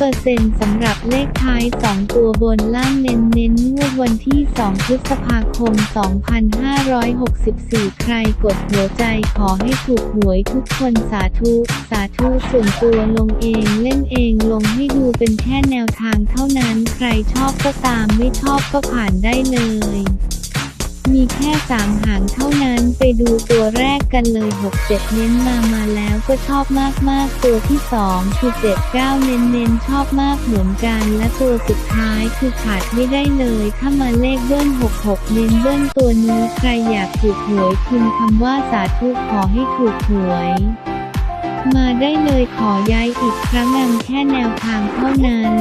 5%สำหรับเลขท้าย 2 ตัวบนล่างเน้นเน้นงวดวันที่ 2 พฤษภาคม 2564 ใครกดหัวใจขอให้ถูกหวยทุกคนสาธุ สาธุส่วนตัวลงเองเล่นเองลงให้ดูเป็นแค่แนวทางเท่านั้น ใครชอบก็ตามไม่ชอบก็ผ่านได้เลย สามหางเท่านั้นไปดูตัวแรกกันเลย 6 7 เน้นมามาแล้วก็ชอบมากๆ ตัวที่2คือ7 9 เน้นเน้นชอบมากเหมือนกัน และตัวสุดท้ายคือขาดไม่ได้เลยถ้ามาเลขเบิ้ล66 เน้นเบิ้ลตัวนี้ใครอยากถูกหวยพิมพ์คำว่าสาธุขอให้ถูกหวยมาได้เลยขอย้ายอีกครั้งนำแค่แนวทางเท่านั้น